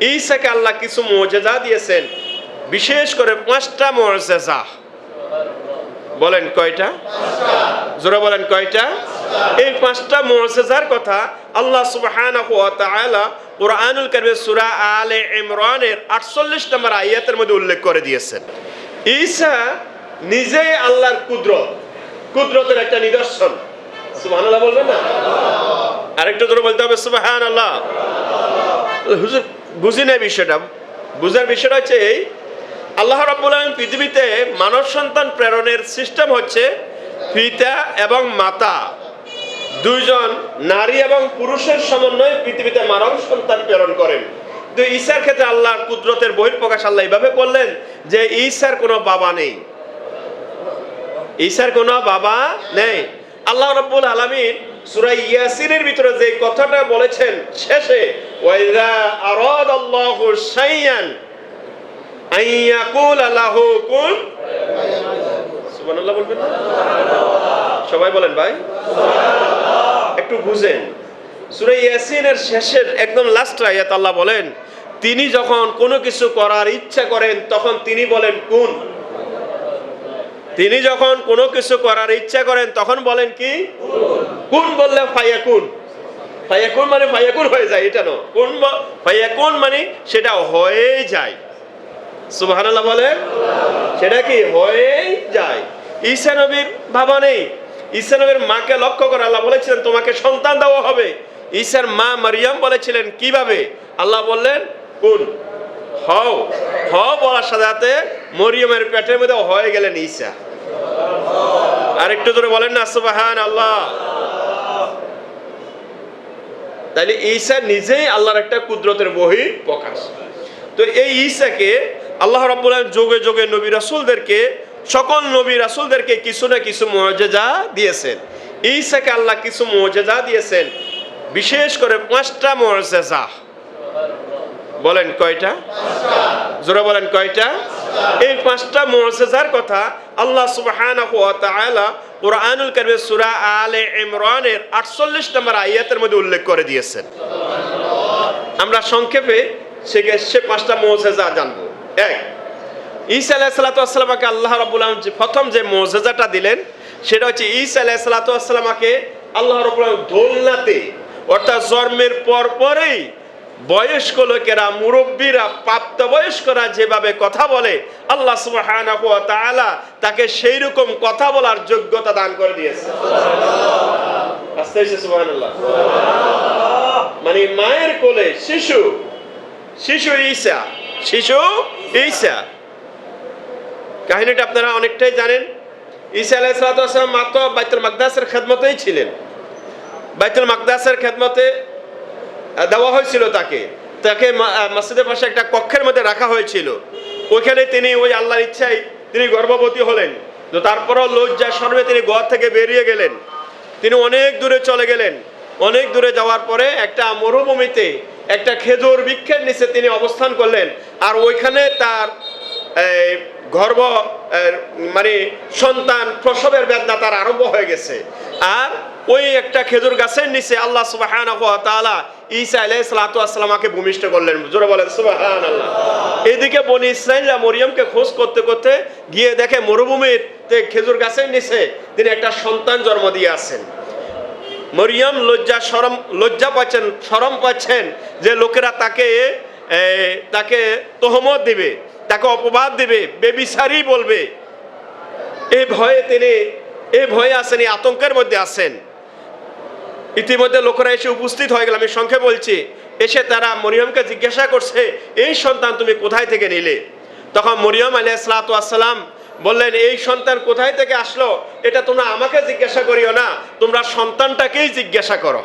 ঈসাকে আল্লাহ কিছু মজেজা দিয়েছেন, বিশেষ করে পাঁচটা মজেজা। বলেন কয়টা? জোরে বলেন কয়টা? এই পাঁচটা মজেজার কথা আল্লাহ সুবহানাহু ওয়া তাআলা কোরআনুল কারীমের সূরা আলে ইমরানের 48 নম্বর আয়াতের মধ্যে উল্লেখ করে দিয়েছেন। ঈসা নিজেই আল্লাহর কুদরত, কুদরতের একটা নিদর্শন। সুবহানাল্লাহ বলবেন না? আরেকটু জোরে বলতে হবে সুবহানাল্লাহ। হুজুর বুঝি না বিষয়টা। বুঝার বিষয়টা হচ্ছে এই, আল্লাহ রাব্বুল আলামিন পৃথিবীতে মানব সন্তান প্রেরণের সিস্টেম হচ্ছে পিতা এবং মাতা। দুইজন নারী এবং পুরুষের সমন্বয়ে পৃথিবীতে মানব সন্তান প্রেরণ করেন। তো ঈশার ক্ষেত্রে আল্লাহর কুদরতের বহিঃপ্রকাশ আল্লাহ এইভাবে করলেন যে ঈশার কোনো বাবা নেই। ঈশার কোনো বাবা নেই। আল্লাহ রাব্বুল আলামিন সূরা ইয়াসিনের ভিতরে যে কথাটা বলেছেন শেষে ওয়াইদা আরাদাল্লাহু শাইয়ান আইয়াকুল লাহু কুন সুবহানাল্লাহ বলবেন সবাই বলেন ভাই। একটু বুঝেন, সূরা ইয়াসিনের শেষের একদম লাস্ট আয়াত আল্লাহ বলেন, তিনি যখন কোনো কিছু করার ইচ্ছা করেন, তখন তিনি বলেন, কোন তিনি যখন কোনো কিছু করার ইচ্ছা করেন, তখন বলেন কি? কোন বললে ফায়াকুন ফায়াকুন মানে ফায়াকুন হয়ে যায়, এটা না। কোন ফায়াকুন মানে সেটা হয়ে যায়। সুবহানাল্লাহ বলেন? সেটা কি? হয়েই যায়। ঈসা নবীর বাবা নেই। ঈসা নবীর মাকে লক্ষ্য করে আল্লাহ বলেছিলেন, তোমাকে সন্তান দেওয়া হবে। ঈসার মা মারিয়াম বলেছিলেন, কীভাবে? আল্লাহ বললেন, কোন, হও। হ বলার সাথে সাথে মরিয়মের পেটের মধ্যে হয়ে গেলেন ঈসা। আর একটু ধরে বলেন না সুবাহান আল্লাহ তাইলে ঈসা নিজেই আল্লাহর একটা কুদরতের বহি প্রকাশ। তো এই ঈসাকে আল্লাহ রাব্বুল যোগে যোগে নবী রাসূলদেরকে, সকল নবী রাসূলদেরকে কিছু না কিছু মুআজিজা দিয়েছেন। ঈসাকে আল্লাহ কিছু মুআজিজা দিয়েছেন, বিশেষ করে পাঁচটা মুআজিজা বলেন কয়টা? জোরে বলেন কয়টা? এই পাঁচটা মুআজিজার কথা আল্লাহ সুবহানাহু ওয়া কোরআনুল কারীমের সূরা আলে ইমরানের 48 নম্বর আয়াতের মধ্যে উল্লেখ করে দিয়েছেন। আমরা সংক্ষেপে সে সে পাঁচটা মুআজিজা জানব। এক, ঈসা আলাইহিস সালাতু ওয়াসসালামকে আল্লাহ যে প্রথম যে মুআজিজাটা দিলেন, সেটা হচ্ছে ঈসা আলাইহিস সালাতু ওয়াসসালামকে আল্লাহ আলামিন দোলনাতে অর্থাৎ জন্মের পর পরেই বয়স্ক লোকেরা, মুরব্বীরা, প্রাপ্তবয়স্করা যেভাবে কথা বলে, আল্লাহ ওয়া তাকে সেই রকম কথা বলার যোগ্যতা দান করে দিয়েছে। মানে মায়ের কোলে শিশু শিশু ঈসা শিশু ঈসা। কাহিনীটা আপনারা অনেকটাই জানেন। ঈসা আলাইহিস সালাতু ওয়াস সালাম মাত্র বাইতুল মাকদাসের খেদমতেই ছিলেন। বাইতুল মাকদাসের খেদমতে দেওয়া হয়েছিল তাকে। তাকে মসজিদের পাশে একটা কক্ষের মধ্যে রাখা হয়েছিল। ওইখানে তিনি ওই আল্লাহর ইচ্ছায় তিনি গর্ভবতী হলেন। তো তারপরও লজ্জা সর্বে তিনি ঘর থেকে বেরিয়ে গেলেন। তিনি অনেক দূরে চলে গেলেন। অনেক দূরে যাওয়ার পরে একটা মরুভূমিতে একটা খেজুর বৃক্ষের নিচে তিনি অবস্থান করলেন। আর ওইখানে তার গর্ভ মানে সন্তান প্রসবের বেদনা তার আরম্ভ হয়ে গেছে। আর ওই একটা খেজুর গাছের নিচে আল্লাহ সুবহানাহু ওয়া তাআলা ঈসা আলাইহিস সালাতু ওয়াসসালামকে ভূমিষ্ঠ করলেন। জোরে বলেন, সুবহানাল্লাহ। এদিকে বনি ইসরাইলরা মরিয়মকে খোঁজ করতে করতে গিয়ে দেখে মরুভূমিতে খেজুর গাছের নিচে তিনি একটা সন্তান জন্ম দিয়ে আছেন মরিয়ম লজ্জা শরম, লজ্জা পাচ্ছেন, শরম পাচ্ছেন যে লোকেরা তাকে তাকে তহমত দিবে। তাকে অপবাদ দিবে বেবিসারি বলবে। এই ভয়ে তিনি, এ ভয়ে আছেন এই আতঙ্কের মধ্যে আসেন। ইতিমধ্যে লোকেরা এসে উপস্থিত হয়ে গেল। আমি সংক্ষেপে বলছি, এসে তারা মরিয়মকে জিজ্ঞাসা করছে, এই সন্তান তুমি কোথায় থেকে নিলে? তখন মরিয়ম আলাইসালাম বললেন, এই সন্তান কোথায় থেকে আসলো? এটা তোমরা আমাকে জিজ্ঞাসা করিও না, তোমরা সন্তানটাকেই জিজ্ঞাসা করো।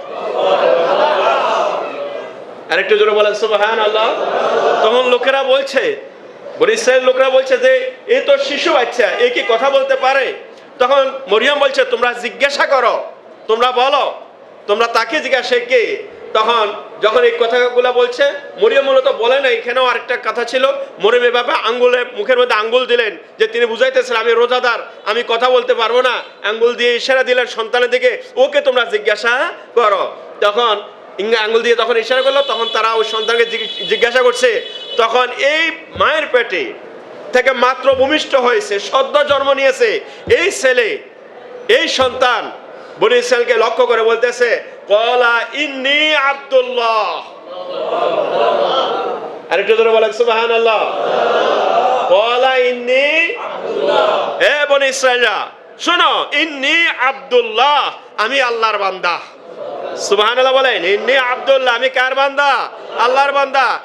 আরেকটু জোরে বলেন সুবহান আল্লাহ তখন লোকেরা বলছে ইসরায়েল লোকেরা বলছে যে, এ তো শিশু বাচ্চা, এ কি কথা বলতে পারে? তখন মরিয়ম বলছে, তোমরা জিজ্ঞাসা করো, তোমরা বলো, তোমরা তাকে জিজ্ঞাসা কে? তখন যখন এই কথাগুলো বলছে, মরিয়ম মূলত বলে না এখানেও আরেকটা কথা ছিল। মরিয়ম এভাবে আঙ্গুলে, মুখের মধ্যে আঙ্গুল দিলেন যে, তিনি বুঝাইতেছেন, আমি রোজাদার, আমি কথা বলতে পারব না। আঙ্গুল দিয়ে ইশারা দিলেন সন্তানের দিকে, ওকে তোমরা জিজ্ঞাসা করো। তখন ইঙ্গা আঙ্গুল দিয়ে তখন ইশারা করল, তখন তারা ওই সন্তানকে জিজ্ঞাসা করছে, তখন এই মায়ের পেটে থেকে মাত্র ভূমিষ্ঠ হয়েছে, সদ্য জন্ম নিয়েছে এই ছেলে, এই সন্তান। বনি ইসরায়েলকে লক্ষ্য করে বলতেছে, কলা ইন্নি আব্দুল্লাহ। আরেকটু ধরে বলেন সুবাহান আল্লাহ কলা ইন্নি হে বনি ইসরায়েলরা শোনো, ইন্নি আব্দুল্লাহ, আমি আল্লাহর বান্দা। বলেন বান্দা? আল্লাহর বান্দা।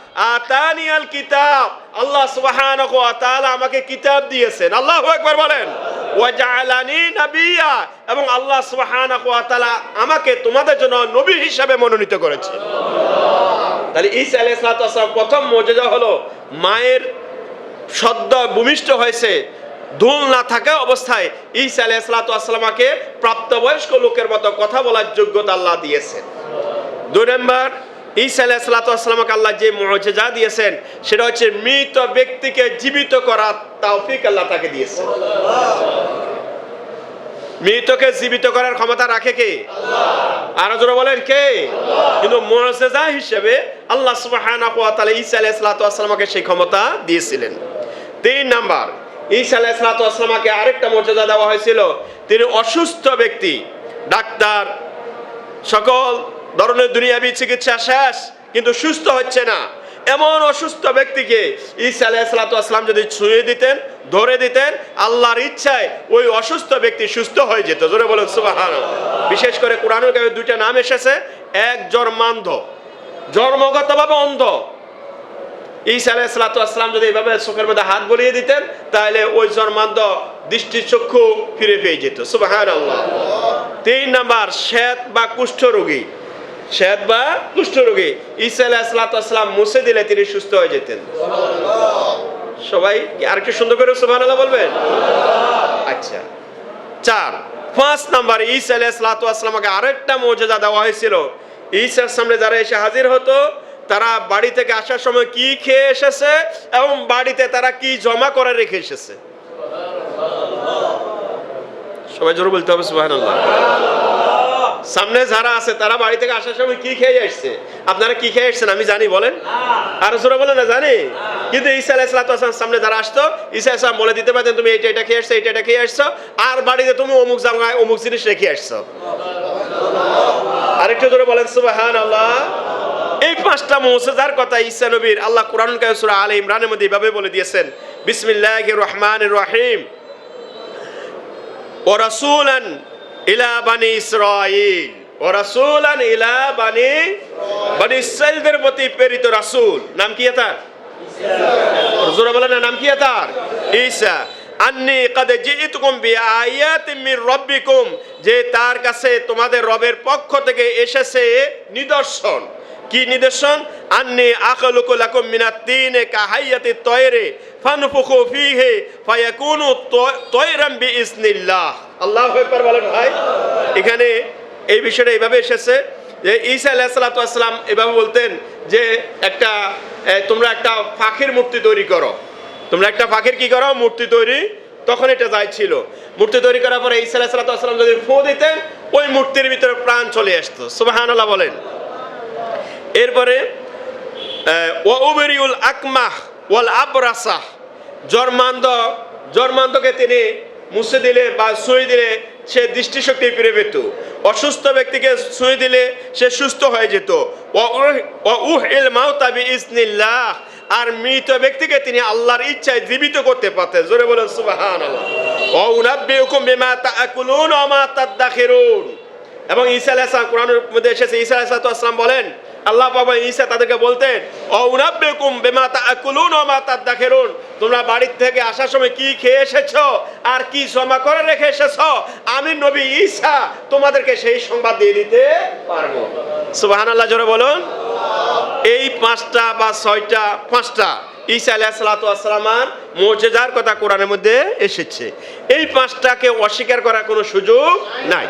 কিতাব। আল্লাহ আমাকে কিতাব দিয়েছেন। বলেন এবং আল্লাহ ওয়া আমাকে তোমাদের জন্য নবী হিসাবে মনোনীত করেছেন তাহলে ঈসা আলাইহিস প্রথম মুজিজা হলো মায়ের সদ্য ভূমিষ্ঠ হয়েছে। ধুল না থাকা অবস্থায় ঈসা আলাইসালাতামকে প্রাপ্তবয়স্ক লোকের মতো কথা বলার যোগ্যতা আল্লাহ দিয়েছেন দুই নম্বর ঈসা আলাইসালাতামকে আল্লাহ যে মজেজা দিয়েছেন সেটা হচ্ছে মৃত ব্যক্তিকে জীবিত করার তৌফিক আল্লাহ তাকে দিয়েছেন মৃতকে জীবিত করার ক্ষমতা রাখে কে? আরও জোরে বলেন কে? কিন্তু মুআজিজা হিসেবে আল্লাহ সুবহানাহু ওয়া তাআলা ঈসা আলাইহিস সালাতু ওয়াসসালামকে সেই ক্ষমতা দিয়েছিলেন। তিন নাম্বার ঈসা আলাইহিস সালাতু আরেকটা মর্যাদা দেওয়া হয়েছিল। তিনি অসুস্থ ব্যক্তি, ডাক্তার, সকল ধরনের দুনিয়াবি চিকিৎসা শেষ, কিন্তু সুস্থ হচ্ছে না। এমন অসুস্থ ব্যক্তিকে ঈসা আলাইসালাম যদি ছুঁয়ে দিতেন, ধরে দিতেন, আল্লাহর ইচ্ছায় ওই অসুস্থ ব্যক্তি সুস্থ হয়ে যেত। জোরে বলেন সুবাহান বিশেষ করে কোরআনুল কারিমে দুইটা নাম এসেছে, এক জন্মান্ধ জন্মগতভাবে অন্ধ। ঈসা আলাইসালাম যদি এইভাবে চোখের মধ্যে হাত বলিয়ে দিতেন, তাহলে ওই জন্মান্ধ দৃষ্টিচক্ষু ফিরে পেয়ে যেত। সুবাহান আল্লাহ তিন নাম্বার, শ্বেত বা কুষ্ঠ রোগী। শ্বেত বা কুষ্ঠ রোগী। ঈসা আলাইসালাম মুছে দিলে তিনি সুস্থ হয়ে যেতেন। সবাই আর একটু সুন্দর করে সুবাহ বলবেন? আচ্ছা। চার, পাঁচ নাম্বার, ঈসা আলাইসালামকে আরেকটা মর্যাদা দেওয়া হয়েছিল। ঈসার সামনে যারা এসে হাজির হতো তারা বাড়ি থেকে আসার সময় কি খেয়ে এসেছে এবং বাড়িতে তারা কি জমা করে রেখে এসেছে? সবাই জোরে বলতে হবে সুবাহ সামনে যারা আছে, তারা বাড়ি থেকে আসার সময় কি খেয়ে আসছে? আপনারা কি খেয়ে আসছেন আমি জানি, বলেন। আর জোরে বলেন না, জানি। কিন্তু ঈসা আলাইসালাম সামনে যারা আসতো, ঈসা ইসলাম বলে দিতে পারতেন, তুমি এটা এটা খেয়ে আসছো, এটা এটা খেয়ে আসছো। আর বাড়িতে তুমি অমুক জামায় অমুক জিনিস রেখে আসছো। আরেকটু জোরে বলেন সুবাহান আল্লাহ এই পাঁচটা মৌসেজার কথা ঈসা নবীর আল্লাহ কোরআন কায়সুরা আল ইমরানের মধ্যে এইভাবে বলে দিয়েছেন, বিসমিল্লাহির রহমানির রহিম। ও রাসূলান ইলা বানি ইসরাইল ও রাসূলান ইলা বানি বানি ইসরাইলদের প্রতি প্রেরিত রাসূল। নাম কি তার নাম কি তার ঈসা। আন্নি কাদ জিইতুকুম বিআয়াতিন মির রাব্বিকুম। যে তার কাছে তোমাদের রবের পক্ষ থেকে এসেছে নিদর্শন। কি নিদর্শন? আন্নি আখলুকু লাকুম মিনাত তিনে কাহাইয়াতি তয়রে, ফানফুখু ফিহি, ফায়াকুনু তয়রাম বিইজনিল্লাহ আল্লাহু আকবার বলেন, ভাই, এখানে এই বিষয়টা এইভাবে এসেছে যে ঈসা আলাইসালাম এভাবে বলতেন যে একটা তোমরা একটা পাখির মূর্তি তৈরি করো। তোমরা একটা পাখির কি করো? মূর্তি তৈরি। তখন এটা যাই ছিল। মূর্তি তৈরি করার পরে ঈসা আলাইসালাম যদি ফু দিতেন, ওই মূর্তির ভিতরে প্রাণ চলে আসতো। সুবাহানাল্লাহ বলেন। এরপরে ওবেরিউল আকমাহ ওয়াল আবরাসাহ জন্মান্ধ জন্মান্ধকে তিনি মুছে দিলে বা ছুঁয়ে দিলে সে দৃষ্টিশক্তি ফিরে পেত। অসুস্থ ব্যক্তিকে ছুঁয়ে দিলে সে সুস্থ হয়ে যেত। ও উহ ইল মাউতাবি ইসনিল্লাহ আর মৃত ব্যক্তিকে তিনি আল্লাহর ইচ্ছায় জীবিত করতে পারতেন। জোরে বলেন, সুবহানাল্লাহ। ও উনাব্বিউকুম বিমা তাআকুলুন ওয়া মা তাদাখিরুন এবং ঈসা আলাইহিস কোরআনের মধ্যে এসেছে, ঈসা আলাইহিস সালাম বলেন আল্লাহ বাবা ঈসা তাদেরকে বলতেন ও উনাব্বিকুম বিমা তাআকুলুন ওয়া মা তাদাখিরুন তোমরা বাড়ির থেকে আসার সময় কি খেয়ে এসেছ আর কি জমা করে রেখে এসেছ? আমি নবী ঈসা, তোমাদেরকে সেই সংবাদ দিয়ে দিতে পারব। সুবহানাল্লাহ, জোরে বলুন। এই পাঁচটা বা ছয়টা, পাঁচটা ঈসা আলাইসালাতামার মর্যাদার কথা কোরআনের মধ্যে এসেছে। এই পাঁচটাকে অস্বীকার করার কোনো সুযোগ নাই।